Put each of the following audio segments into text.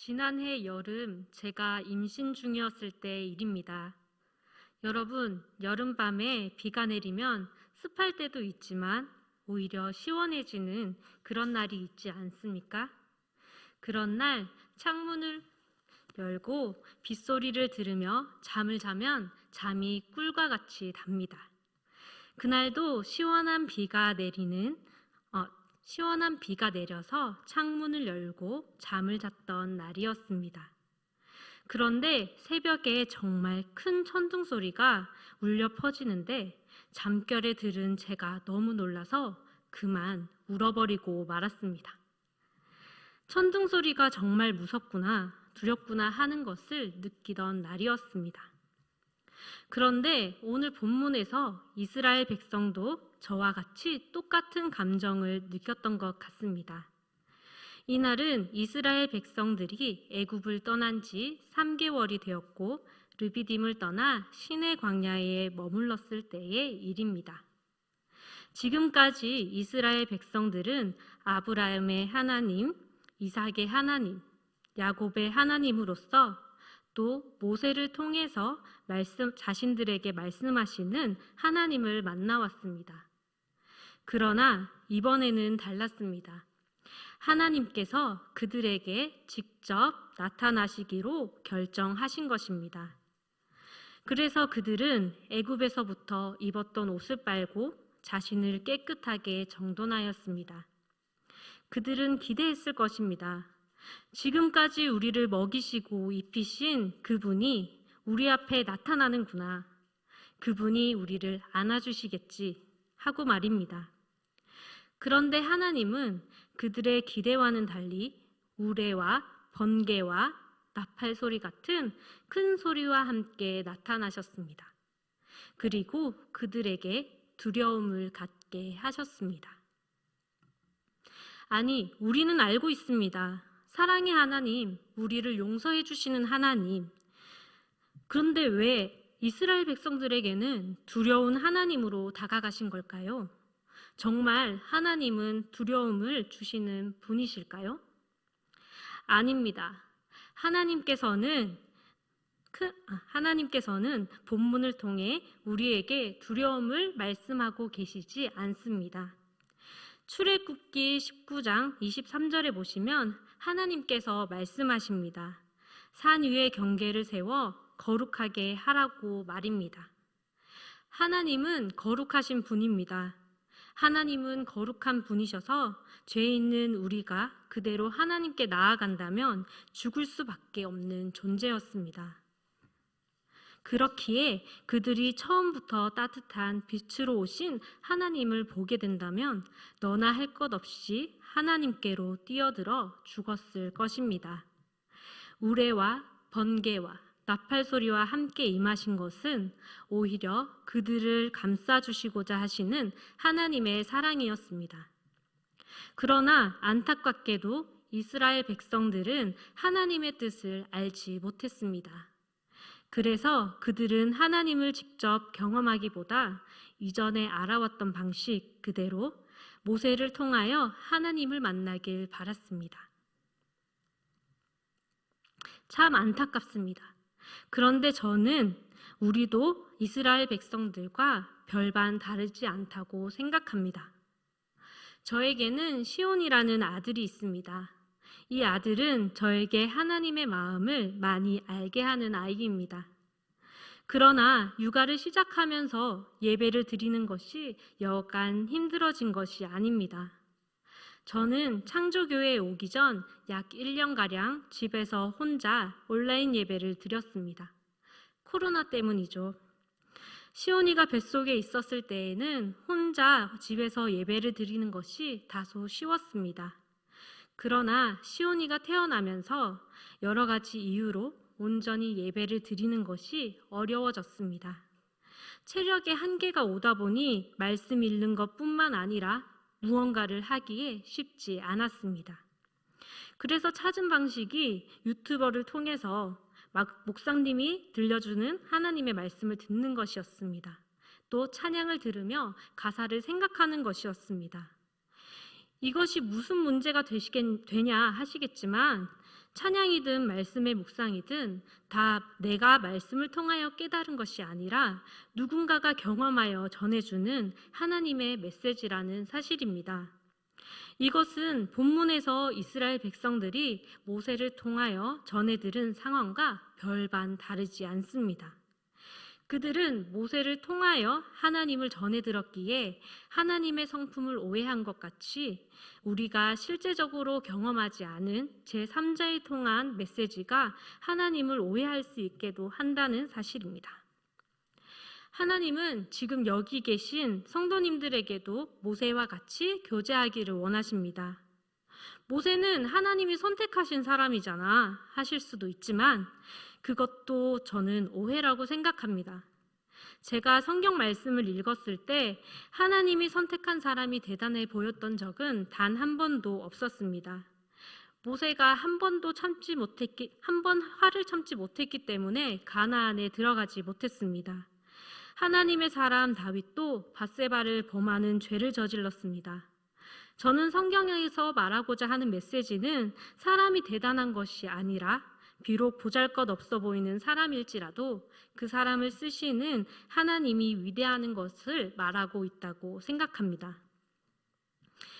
지난해 여름 제가 임신 중이었을 때 일입니다. 여러분, 여름밤에 비가 내리면 습할 때도 있지만 오히려 시원해지는 그런 날이 있지 않습니까? 그런 날 창문을 열고 빗소리를 들으며 잠을 자면 잠이 꿀과 같이 답니다. 그날도 시원한 비가 내리는 어, 시원한 비가 내려서 창문을 열고 잠을 잤던 날이었습니다. 그런데 새벽에 정말 큰 천둥 소리가 울려 퍼지는데 잠결에 들은 제가 너무 놀라서 그만 울어버리고 말았습니다. 천둥 소리가 정말 무섭구나, 두렵구나 하는 것을 느끼던 날이었습니다. 그런데 오늘 본문에서 이스라엘 백성도 저와 같이 똑같은 감정을 느꼈던 것 같습니다. 이날은 이스라엘 백성들이 애굽을 떠난 지 3개월이 되었고 르비딤을 떠나 시내 광야에 머물렀을 때의 일입니다. 지금까지 이스라엘 백성들은 아브라함의 하나님, 이삭의 하나님, 야곱의 하나님으로서 또 모세를 통해서 말씀 자신들에게 말씀하시는 하나님을 만나왔습니다. 그러나 이번에는 달랐습니다. 하나님께서 그들에게 직접 나타나시기로 결정하신 것입니다. 그래서 그들은 애굽에서부터 입었던 옷을 빨고 자신을 깨끗하게 정돈하였습니다. 그들은 기대했을 것입니다. 지금까지 우리를 먹이시고 입히신 그분이 우리 앞에 나타나는구나. 그분이 우리를 안아주시겠지 하고 말입니다. 그런데 하나님은 그들의 기대와는 달리 우레와 번개와 나팔 소리 같은 큰 소리와 함께 나타나셨습니다. 그리고 그들에게 두려움을 갖게 하셨습니다. 아니, 우리는 알고 있습니다. 사랑의 하나님, 우리를 용서해 주시는 하나님. 그런데 왜 이스라엘 백성들에게는 두려운 하나님으로 다가가신 걸까요? 정말 하나님은 두려움을 주시는 분이실까요? 아닙니다. 하나님께서는 그, 아, 하나님께서는 본문을 통해 우리에게 두려움을 말씀하고 계시지 않습니다. 출애굽기 19장 23절에 보시면 하나님께서 말씀하십니다. 산 위에 경계를 세워 거룩하게 하라고 말입니다. 하나님은 거룩하신 분입니다. 하나님은 거룩한 분이셔서 죄 있는 우리가 그대로 하나님께 나아간다면 죽을 수밖에 없는 존재였습니다. 그렇기에 그들이 처음부터 따뜻한 빛으로 오신 하나님을 보게 된다면 너나 할 것 없이 하나님께로 뛰어들어 죽었을 것입니다. 우레와 번개와 나팔 소리와 함께 임하신 것은 오히려 그들을 감싸 주시고자 하시는 하나님의 사랑이었습니다. 그러나 안타깝게도 이스라엘 백성들은 하나님의 뜻을 알지 못했습니다. 그래서 그들은 하나님을 직접 경험하기보다 이전에 알아왔던 방식 그대로 모세를 통하여 하나님을 만나길 바랐습니다. 참 안타깝습니다. 그런데 저는 우리도 이스라엘 백성들과 별반 다르지 않다고 생각합니다. 저에게는 시온이라는 아들이 있습니다. 이 아들은 저에게 하나님의 마음을 많이 알게 하는 아이입니다. 그러나 육아를 시작하면서 예배를 드리는 것이 여간 힘들어진 것이 아닙니다. 저는 창조교회에 오기 전 약 1년가량 집에서 혼자 온라인 예배를 드렸습니다. 코로나 때문이죠. 시온이가 뱃속에 있었을 때에는 혼자 집에서 예배를 드리는 것이 다소 쉬웠습니다. 그러나 시온이가 태어나면서 여러 가지 이유로 온전히 예배를 드리는 것이 어려워졌습니다. 체력의 한계가 오다 보니 말씀 읽는 것 뿐만 아니라 무언가를 하기에 쉽지 않았습니다. 그래서 찾은 방식이 유튜버를 통해서 막 목사님이 들려주는 하나님의 말씀을 듣는 것이었습니다. 또 찬양을 들으며 가사를 생각하는 것이었습니다. 이것이 무슨 문제가 되시겠, 되냐 하시겠지만 찬양이든 말씀의 묵상이든 다 내가 말씀을 통하여 깨달은 것이 아니라 누군가가 경험하여 전해주는 하나님의 메시지라는 사실입니다. 이것은 본문에서 이스라엘 백성들이 모세를 통하여 전해 들은 상황과 별반 다르지 않습니다. 그들은 모세를 통하여 하나님을 전해 들었기에 하나님의 성품을 오해한 것 같이 우리가 실제적으로 경험하지 않은 제3자에 통한 메시지가 하나님을 오해할 수 있게도 한다는 사실입니다. 하나님은 지금 여기 계신 성도님들에게도 모세와 같이 교제하기를 원하십니다. 모세는 하나님이 선택하신 사람이잖아 하실 수도 있지만 그것도 저는 오해라고 생각합니다. 제가 성경 말씀을 읽었을 때 하나님이 선택한 사람이 대단해 보였던 적은 단 한 번도 없었습니다. 모세가 한 번도 참지 못했기 한 번 화를 참지 못했기 때문에 가나안에 들어가지 못했습니다. 하나님의 사람 다윗도 바세바를 범하는 죄를 저질렀습니다. 저는 성경에서 말하고자 하는 메시지는 사람이 대단한 것이 아니라 비록 보잘 것 없어 보이는 사람일지라도 그 사람을 쓰시는 하나님이 위대하는 것을 말하고 있다고 생각합니다.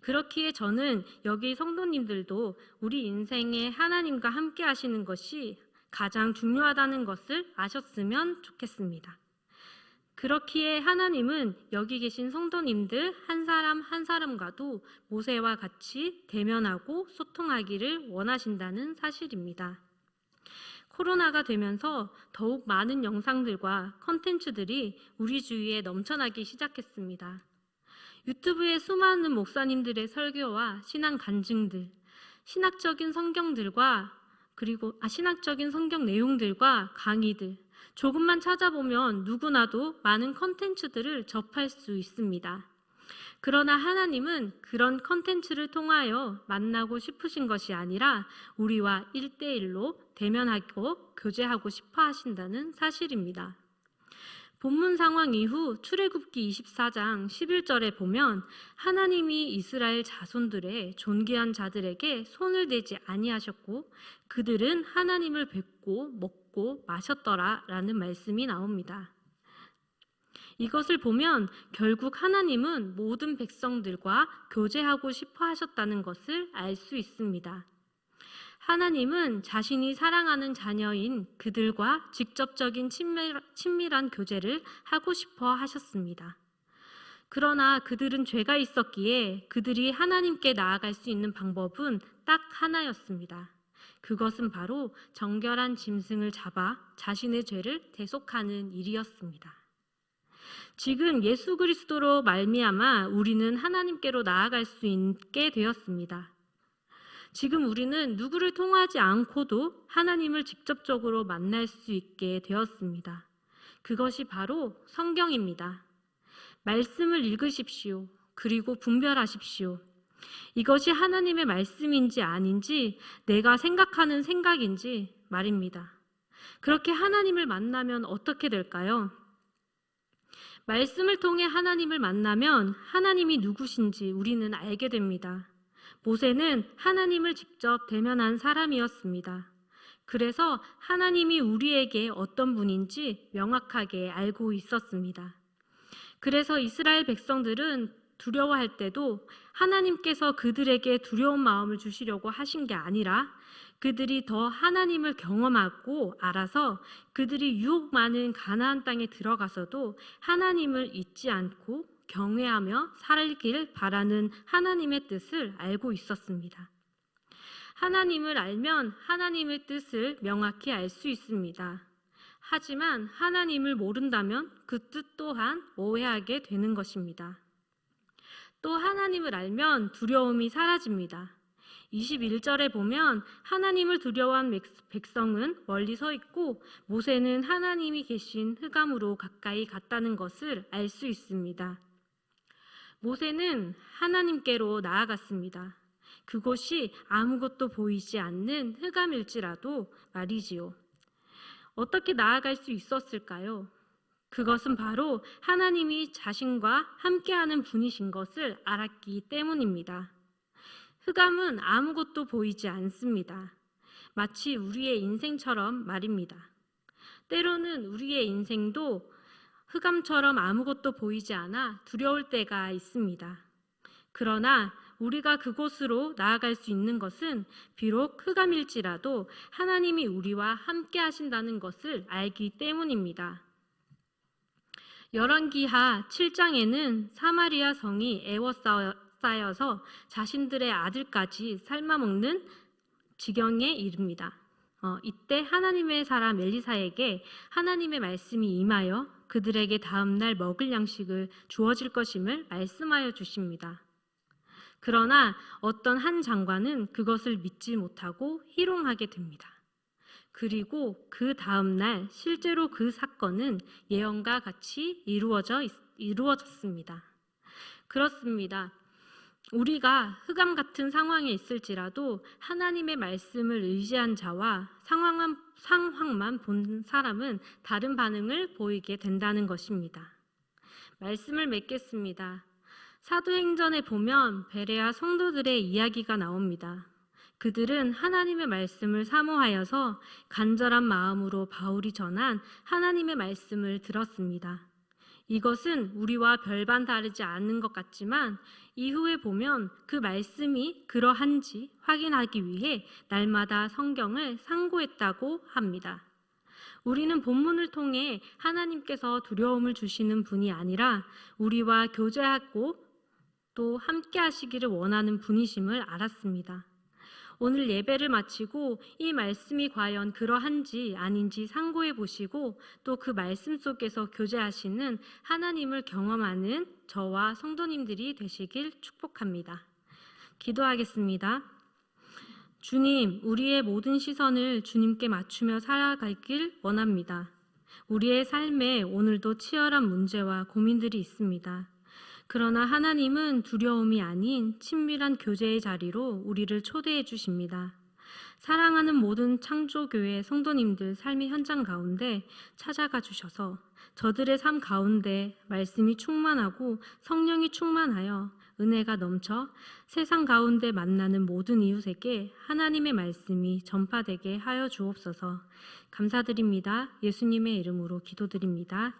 그렇기에 저는 여기 성도님들도 우리 인생에 하나님과 함께 하시는 것이 가장 중요하다는 것을 아셨으면 좋겠습니다. 그렇기에 하나님은 여기 계신 성도님들 한 사람 한 사람과도 모세와 같이 대면하고 소통하기를 원하신다는 사실입니다. 코로나가 되면서 더욱 많은 영상들과 컨텐츠들이 우리 주위에 넘쳐나기 시작했습니다. 유튜브에 수많은 목사님들의 설교와 신앙 간증들, 신학적인 성경들과 그리고 아, 신학적인 성경 내용들과 강의들, 조금만 찾아보면 누구나도 많은 컨텐츠들을 접할 수 있습니다. 그러나 하나님은 그런 컨텐츠를 통하여 만나고 싶으신 것이 아니라 우리와 일대일로 대면하고 교제하고 싶어 하신다는 사실입니다. 본문 상황 이후 출애굽기 24장 11절에 보면 하나님이 이스라엘 자손들의 존귀한 자들에게 손을 대지 아니하셨고 그들은 하나님을 뵙고 먹고 마셨더라라는 말씀이 나옵니다. 이것을 보면 결국 하나님은 모든 백성들과 교제하고 싶어 하셨다는 것을 알 수 있습니다. 하나님은 자신이 사랑하는 자녀인 그들과 직접적인 친밀, 친밀한 교제를 하고 싶어 하셨습니다. 그러나 그들은 죄가 있었기에 그들이 하나님께 나아갈 수 있는 방법은 딱 하나였습니다. 그것은 바로 정결한 짐승을 잡아 자신의 죄를 대속하는 일이었습니다. 지금 예수 그리스도로 말미암아 우리는 하나님께로 나아갈 수 있게 되었습니다. 지금 우리는 누구를 통하지 않고도 하나님을 직접적으로 만날 수 있게 되었습니다. 그것이 바로 성경입니다. 말씀을 읽으십시오. 그리고 분별하십시오. 이것이 하나님의 말씀인지 아닌지 내가 생각하는 생각인지 말입니다. 그렇게 하나님을 만나면 어떻게 될까요? 말씀을 통해 하나님을 만나면 하나님이 누구신지 우리는 알게 됩니다. 모세는 하나님을 직접 대면한 사람이었습니다. 그래서 하나님이 우리에게 어떤 분인지 명확하게 알고 있었습니다. 그래서 이스라엘 백성들은 두려워할 때도 하나님께서 그들에게 두려운 마음을 주시려고 하신 게 아니라 그들이 더 하나님을 경험하고 알아서 그들이 유혹 많은 가나안 땅에 들어가서도 하나님을 잊지 않고 경외하며 살길 바라는 하나님의 뜻을 알고 있었습니다. 하나님을 알면 하나님의 뜻을 명확히 알 수 있습니다. 하지만 하나님을 모른다면 그 뜻 또한 오해하게 되는 것입니다. 또 하나님을 알면 두려움이 사라집니다. 21절에 보면 하나님을 두려워한 백성은 멀리 서 있고 모세는 하나님이 계신 흑암으로 가까이 갔다는 것을 알 수 있습니다. 모세는 하나님께로 나아갔습니다. 그곳이 아무것도 보이지 않는 흑암일지라도 말이지요. 어떻게 나아갈 수 있었을까요? 그것은 바로 하나님이 자신과 함께하는 분이신 것을 알았기 때문입니다. 흑암은 아무것도 보이지 않습니다. 마치 우리의 인생처럼 말입니다. 때로는 우리의 인생도 흑암처럼 아무것도 보이지 않아 두려울 때가 있습니다. 그러나 우리가 그곳으로 나아갈 수 있는 것은 비록 흑암일지라도 하나님이 우리와 함께 하신다는 것을 알기 때문입니다. 열왕기하 7장에는 사마리아 성이 애워싸여 서 자신들의 아들까지 삶아먹는 지경에 이릅니다. 어, 이때 하나님의 사람 엘리사에게 하나님의 말씀이 임하여 그들에게 다음날 먹을 양식을 주어질 것임을 말씀하여 주십니다. 그러나 어떤 한 장관은 그것을 믿지 못하고 희롱하게 됩니다. 그리고 그 다음날 실제로 그 사건은 예언과 같이 이루어져 있- 이루어졌습니다. 그렇습니다. 우리가 흑암 같은 상황에 있을지라도 하나님의 말씀을 의지한 자와 상황만, 상황만 본 사람은 다른 반응을 보이게 된다는 것입니다. 말씀을 맺겠습니다. 사도행전에 보면 베레아 성도들의 이야기가 나옵니다. 그들은 하나님의 말씀을 사모하여서 간절한 마음으로 바울이 전한 하나님의 말씀을 들었습니다. 이것은 우리와 별반 다르지 않은 것 같지만 이후에 보면 그 말씀이 그러한지 확인하기 위해 날마다 성경을 상고했다고 합니다. 우리는 본문을 통해 하나님께서 두려움을 주시는 분이 아니라 우리와 교제하고 또 함께 하시기를 원하는 분이심을 알았습니다. 오늘 예배를 마치고 이 말씀이 과연 그러한지 아닌지 상고해 보시고 또 그 말씀 속에서 교제하시는 하나님을 경험하는 저와 성도님들이 되시길 축복합니다. 기도하겠습니다. 주님, 우리의 모든 시선을 주님께 맞추며 살아가길 원합니다. 우리의 삶에 오늘도 치열한 문제와 고민들이 있습니다. 그러나 하나님은 두려움이 아닌 친밀한 교제의 자리로 우리를 초대해 주십니다. 사랑하는 모든 창조교회 성도님들 삶의 현장 가운데 찾아가 주셔서 저들의 삶 가운데 말씀이 충만하고 성령이 충만하여 은혜가 넘쳐 세상 가운데 만나는 모든 이웃에게 하나님의 말씀이 전파되게 하여 주옵소서 감사드립니다. 예수님의 이름으로 기도드립니다.